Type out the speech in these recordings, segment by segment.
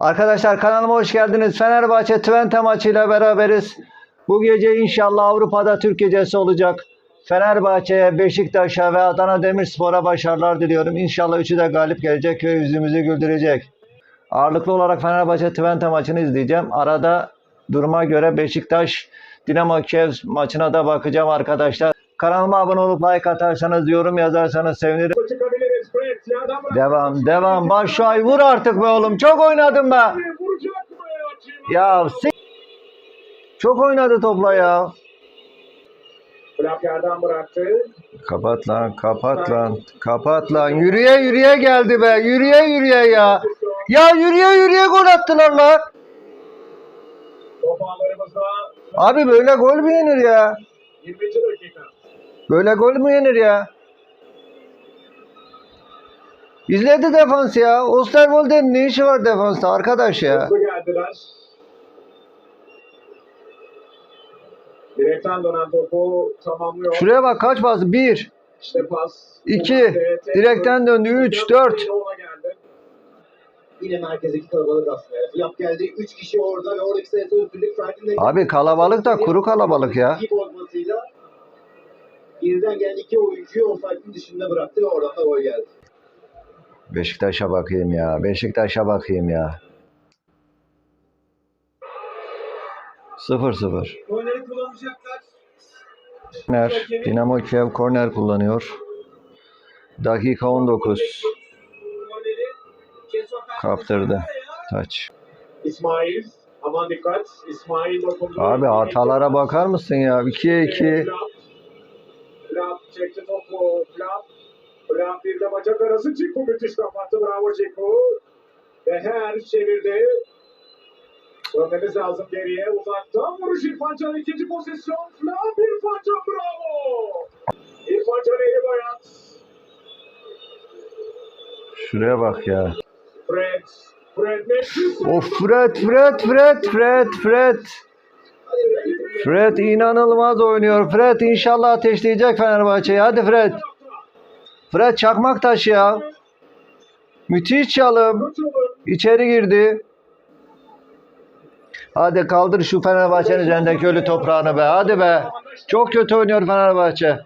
Arkadaşlar kanalıma hoş geldiniz. Fenerbahçe Twente maçıyla beraberiz. Bu gece inşallah Avrupa'da Türk gecesi olacak. Fenerbahçe'ye, Beşiktaş'a ve Adana Demirspor'a başarılar diliyorum. İnşallah üçü de galip gelecek ve yüzümüzü güldürecek. Ağırlıklı olarak Fenerbahçe Twente maçını izleyeceğim. Arada duruma göre Beşiktaş Dinamo Kiev maçına da bakacağım arkadaşlar. Kanalıma abone olup like atarsanız, yorum yazarsanız sevinirim. Devam, devam. Başşuay vur artık be oğlum. Çok oynadın be. Ya s- Çok oynadı topla ya. Flap yerden bıraktı. Kapat lan, kapat lan, kapat lan. Yürüye yürüye geldi be. Yürüye yürüye ya. Ya yürüye yürüye gol attılar lan. Abi böyle gol mü yenir ya? 20. dakika. Böyle gol mü yenir ya? İzledi defans ya. Osterwolde'nin ne işi var defansta arkadaş ya? Hızlı geldiler. Direkten dönen topu tamamlıyor. Şuraya bak kaç pas? 1, İşte pas. 2, direkten döndü 3, 4. Ona geldi. Yine merkezdeki kalabalık aslında. Flap geldi. 3 kişi orada ve oradaki sayısı özgürlük farkında. Abi kalabalık da kuru kalabalık ya. İyi bozmasıyla geriden gelen iki oyuncuyu dışında bıraktı ve oradan da gol geldi. Beşiktaş'a bakayım ya. Beşiktaş'a bakayım ya. 0-0. Golleri kullanacaklar. Korner. Dinamo Kiev korner kullanıyor. Dakika 19. Kaptırdı. Taç. İsmail. Aman dikkat. İsmail. Abi hatalara bakar mısın ya? 2'ye 2. Flap. Flap çekti topu. Flap. Flap bir de bacak arası Ciku müthiş kapattı. Bravo Ciku. Ve her çevirdi. Dönmemiz lazım geriye. Uzaktan vuruş İrfan Can ikinci pozisyon. Flap İrfan Can bravo. İrfan Can eli bayat. Şuraya bak ya. Fred. Fred. Of Fred, Fred, Fred, Fred, Fred. Fred inanılmaz oynuyor. Fred inşallah ateşleyecek Fenerbahçe'yi. Hadi Fred. Fred çakmak taş ya. Müthiş çalım. İçeri girdi. Hadi kaldır şu Fenerbahçe'nin üzerindeki ölü toprağını be. Hadi be. Çok kötü oynuyor Fenerbahçe.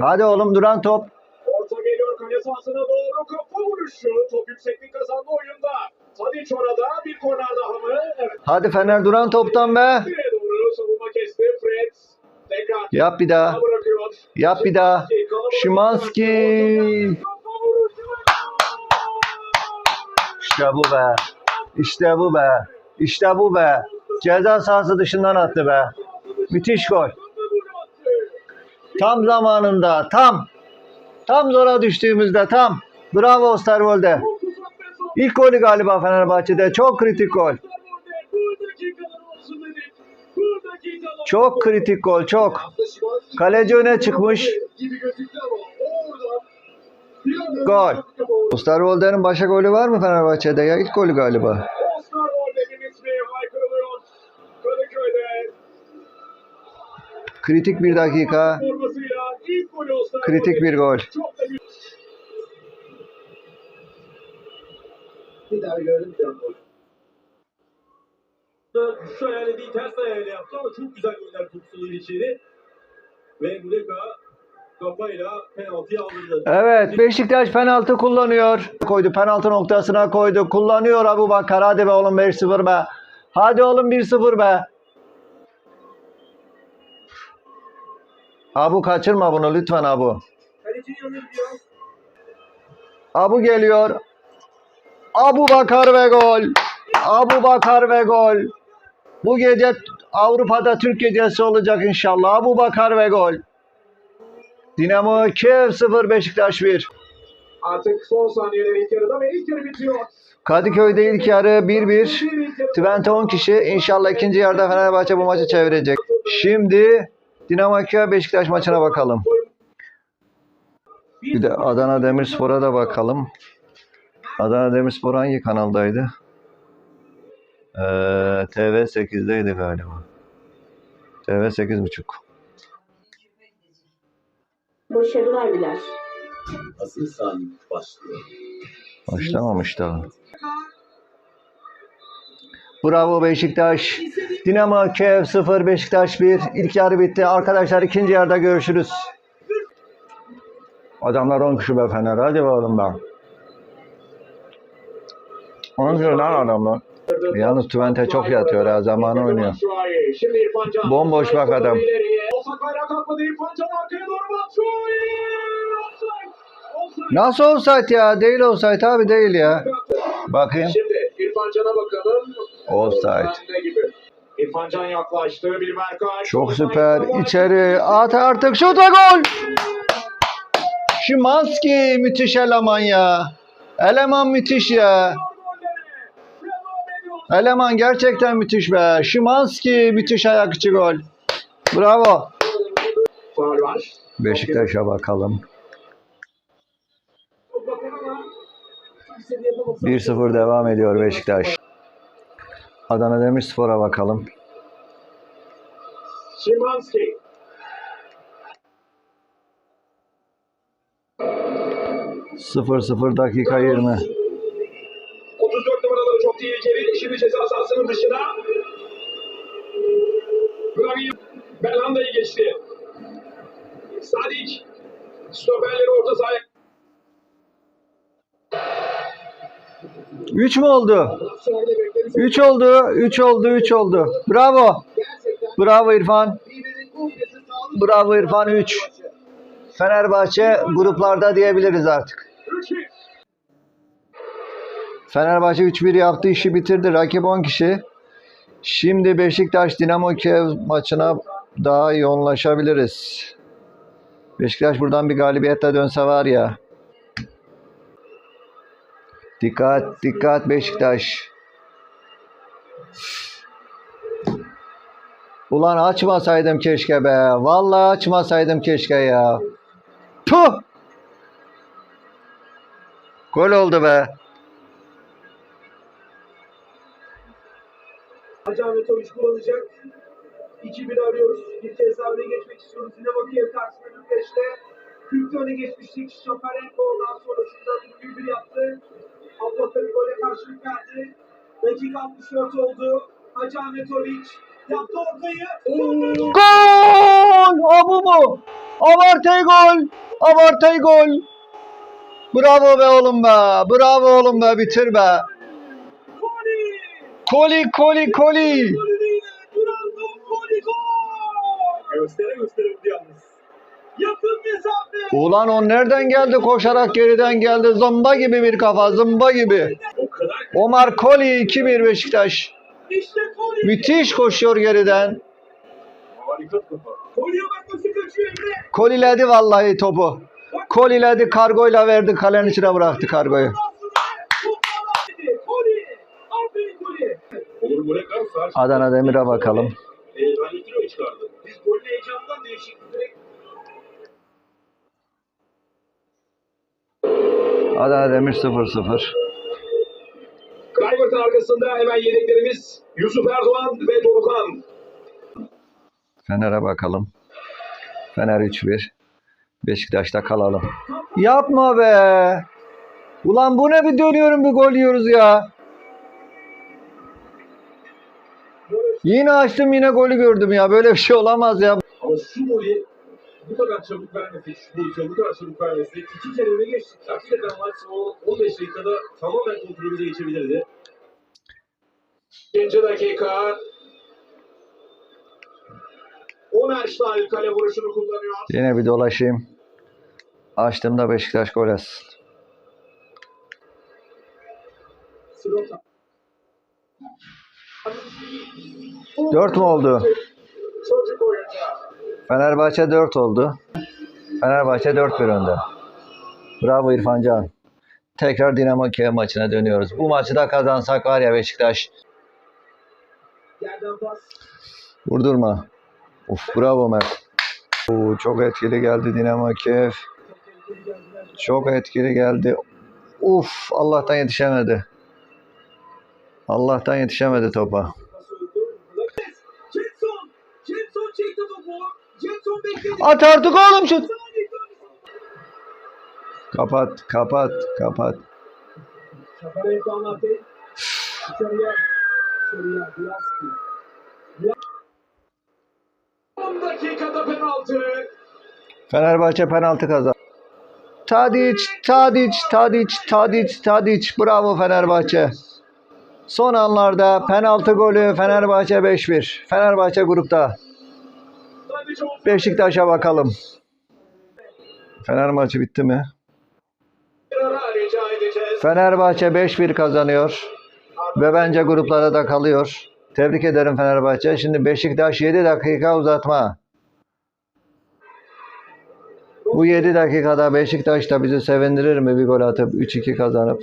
Hadi oğlum duran top. Orta geliyor kale sahasına doğru kafa vuruşu. Top yükseklik kazandı oyunda. Tadiç orada bir korner daha mı? Evet. Hadi Fener duran toptan be. Yap bir daha. Yap bir daha. Şimanski. İşte bu be. İşte bu be. İşte bu be. Ceza sahası dışından attı be. Müthiş gol. Tam zamanında. Tam. Tam zora düştüğümüzde tam. Bravo Osterwolde. İlk golü galiba Fenerbahçe'de. Çok kritik gol. Çok kritik gol. Çok. Kaleci öne çıkmış. Gol. Osterwolde'nin başka golü var mı Fenerbahçe'de ya? İlk golü galiba. Kritik bir dakika. Kritik bir gol. Bir daha gördüm Şu hayal değil ters hayal yaptı ama çok güzel goller tuttular içeri. Ve Muleka kafayla penaltıyı aldırdı. Evet Beşiktaş penaltı kullanıyor. Koydu penaltı noktasına koydu. Kullanıyor Abu Bakar. Hadi be oğlum 1-0 be. Hadi oğlum 1-0 be. Abu kaçırma bunu lütfen Abu. Abu geliyor. Abu Bakar ve gol. Abu Bakar ve gol. Bu gece Avrupa'da Türk gecesi olacak inşallah. Abu Bakar ve gol. Dinamo Kiev 0 Beşiktaş 1. Artık son saniyeler ilk yarıda ve ilk yarı bitiyor. Kadıköy'de ilk yarı 1-1. Twente 10 kişi. İnşallah ikinci yarıda Fenerbahçe bu maçı çevirecek. Şimdi Dinamo Kiev Beşiktaş maçına bakalım. Bir de Adana Demirspor'a da bakalım. Adana Demirspor hangi kanaldaydı? Ee, TV 8'deydi galiba. TV 8.5. Başarılar diler. Başlıyor. Başlamamış daha. Bravo Beşiktaş. Dinamo Kiev 0 Beşiktaş 1. İlk yarı bitti. Arkadaşlar ikinci yarıda görüşürüz. Adamlar 10 kişi be Fener. Hadi oğlum ben. 10 kişi lan adamlar. Yalnız Twente çok yatıyor ha. Zamanı oynuyor. Bomboş bak adam. Nasıl offside ya? Değil offside abi değil ya. Bakayım. Şimdi İrfan Can'a bakalım. Offside. İrfan Can yaklaştı. Bir Berkay. Çok süper. İçeri at artık şuta gol. Şimanski müthiş eleman ya. Eleman müthiş ya. Eleman gerçekten müthiş be. Şimanski müthiş ayak içi gol. Bravo. Beşiktaş'a bakalım. 1-0 devam ediyor Beşiktaş. Adana Demirspor'a bakalım. Şimanski. Sıfır 0 dakika 20. Belhanda'yı geçti. Sadik. Stoperleri orta sahaya. 3 mü oldu? 3 oldu. 3 oldu. 3 oldu. Bravo. Bravo İrfan. Bravo İrfan 3. Fenerbahçe gruplarda diyebiliriz artık. 3-1. Fenerbahçe 3-1 yaptı, işi bitirdi. Rakip 10 kişi. Şimdi Beşiktaş Dinamo Kiev maçına daha yoğunlaşabiliriz. Beşiktaş buradan bir galibiyetle dönse var ya. Dikkat, dikkat Beşiktaş. Ulan açmasaydım keşke be. Vallahi açmasaydım keşke ya. Puh! Gol oldu be. Hacı Ahmet Oruç kullanacak. 2-1 arıyoruz. Bir kez daha öne geçmek istiyoruz. Dinamo Kiev karşısında Bükreş'te. 40 öne geçmiştik. Şoparenko ondan sonrasında 1-1 yaptı. Abdülkadir gole karşılık verdi. Dakika 64 oldu. Hacı Ahmet Oruç yaptı ortayı. Gol! Abu mu? Abartay gol! Abartay gol! Bravo be oğlum be! Bravo oğlum be! Bitir be! Koli! Koli koli koli! Göstere göstere yalnız. Yakın mesafe. Ulan o nereden geldi? Koşarak geriden geldi. Zımba gibi bir kafa. Zımba gibi. Omar Koli 2-1 Beşiktaş. işte Koli. Müthiş koşuyor geriden. Harika kafa. Koli'ye bak nasıl kaçıyor Emre. Koliledi vallahi topu. Koliledi kargoyla verdi. Kalenin içine bıraktı kargoyu. Adana Demir'e bakalım. Adana Demir 0-0. Kluivert'ın arkasında hemen yedeklerimiz Yusuf Erdoğan ve Dorukhan. Fener'e bakalım. Fener 3-1. Beşiktaş'ta kalalım. Yapma be. Ulan bu ne bir dönüyorum bir gol yiyoruz ya. Yine açtım yine golü gördüm ya. Böyle bir şey olamaz ya. Ama şu golü bu kadar çabuk vermesek, şu golü bu kadar çabuk vermesek, iki kere öne geçtik. Hakikaten maç o 15 dakikada tamamen kontrolümüze geçebilirdi. İkinci dakika. Omerştal kale vuruşunu kullanıyor. Yine bir dolaşayım. Açtım da Beşiktaş gol atsın. 4 mü oldu? Fenerbahçe 4 oldu. Fenerbahçe 4-1 önde. Bravo İrfan Can. Tekrar Dinamo Kiev maçına dönüyoruz. Bu maçı da kazansak var ya Beşiktaş. Vurdurma. Uf bravo Mert. Oo, çok etkili geldi Dinamo Kiev. Çok etkili geldi. Uf Allah'tan yetişemedi. Allah'tan yetişemedi topa. At artık oğlum şut. Kapat, kapat, kapat. Şaparenko anlattı. İçeriye. İçeriye. Bulaski. 10 dakikada penaltı. Fenerbahçe penaltı kazandı. Tadic, Tadic, Tadic, Tadic, Tadic. Bravo Fenerbahçe. Son anlarda penaltı golü Fenerbahçe 5-1. Fenerbahçe grupta. Beşiktaş'a bakalım. Fener maçı bitti mi? Fenerbahçe 5-1 kazanıyor. Ve bence gruplara da kalıyor. Tebrik ederim Fenerbahçe. Şimdi Beşiktaş 7 dakika uzatma. Bu 7 dakikada Beşiktaş da bizi sevindirir mi bir gol atıp 3-2 kazanıp?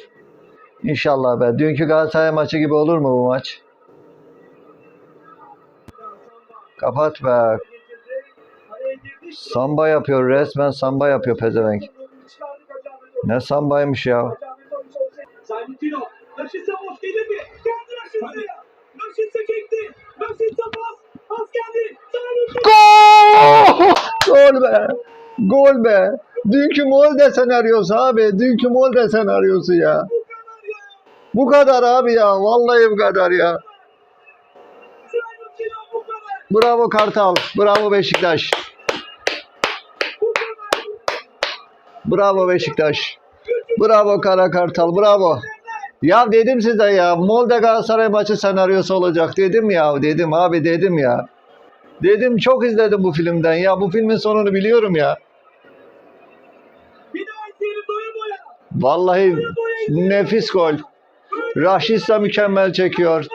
İnşallah be. Dünkü Galatasaray maçı gibi olur mu bu maç? Kapat be. Samba yapıyor resmen samba yapıyor pezevenk. Ne sambaymış ya. Gol! Gol be! Gol be! Dünkü Molde senaryosu abi. Dünkü Molde senaryosu ya. Bu kadar abi ya. Vallahi bu kadar ya. Bravo Kartal. Bravo Beşiktaş. Bravo Beşiktaş. Bravo Kara Kartal. Bravo. Ya dedim size ya. Molde Galatasaray maçı senaryosu olacak. Dedim ya. Dedim abi dedim ya. Dedim çok izledim bu filmden ya. Bu filmin sonunu biliyorum ya. Vallahi nefis gol. Raşitsa mükemmel çekiyor.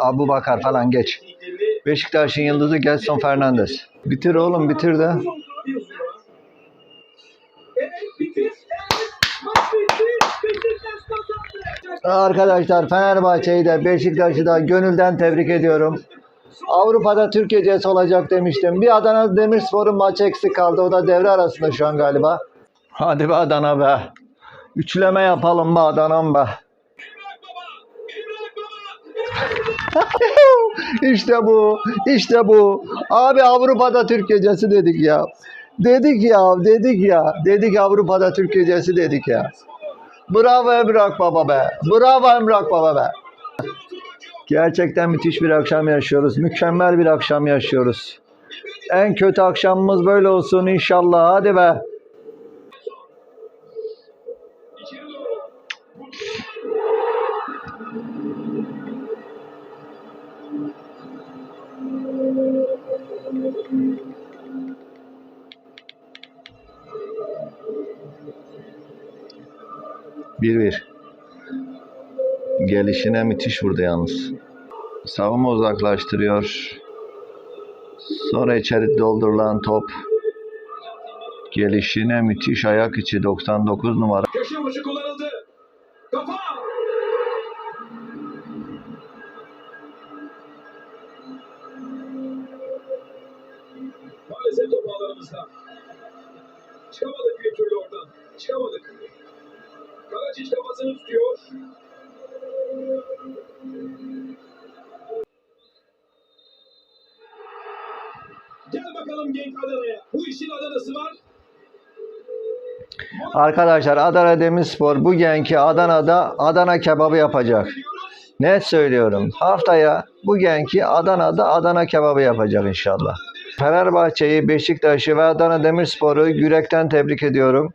Abu Bakar falan geç. Beşiktaş'ın yıldızı Gelson Fernandes. Bitir oğlum bitir de. Arkadaşlar Fenerbahçe'yi de Beşiktaş'ı da gönülden tebrik ediyorum. Avrupa'da Türkiye'cesi olacak demiştim. Bir Adana Demirspor'un maçı eksik kaldı. O da devre arasında şu an galiba. Hadi be Adana be. Üçleme yapalım be Adana'm be. işte bu. işte bu. Abi Avrupa'da Türkiye'cesi dedik ya. Dedik ya, dedik ya. Dedik Avrupa'da Türkiye'cesi dedik ya. Bravo Emrak Baba be. Bravo Emrak Baba be. Gerçekten müthiş bir akşam yaşıyoruz. Mükemmel bir akşam yaşıyoruz. En kötü akşamımız böyle olsun inşallah. Hadi be. Bir bir. Gelişine müthiş vurdu yalnız. Savunma uzaklaştırıyor. Sonra içeri doldurulan top. Gelişine müthiş ayak içi 99 numara. Köşe vuruşu kullanıldı. Kafa. Maalesef top ağlarımızda. Çıkamadık bir türlü oradan. Çıkamadık. Karaciç kafasını tutuyor. Gel bakalım genç Adana'ya. Bu işin Adana'sı var. Arkadaşlar Adana Demirspor bu genki Adana'da Adana kebabı yapacak. Net söylüyorum. Haftaya bu genki Adana'da Adana kebabı yapacak inşallah. Fenerbahçe'yi, Beşiktaş'ı ve Adana Demirspor'u yürekten tebrik ediyorum.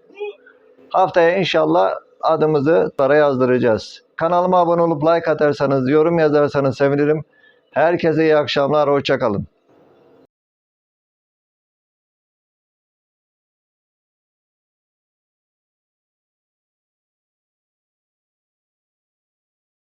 Haftaya inşallah adımızı para yazdıracağız. Kanalıma abone olup like atarsanız, yorum yazarsanız sevinirim. Herkese iyi akşamlar, hoşçakalın.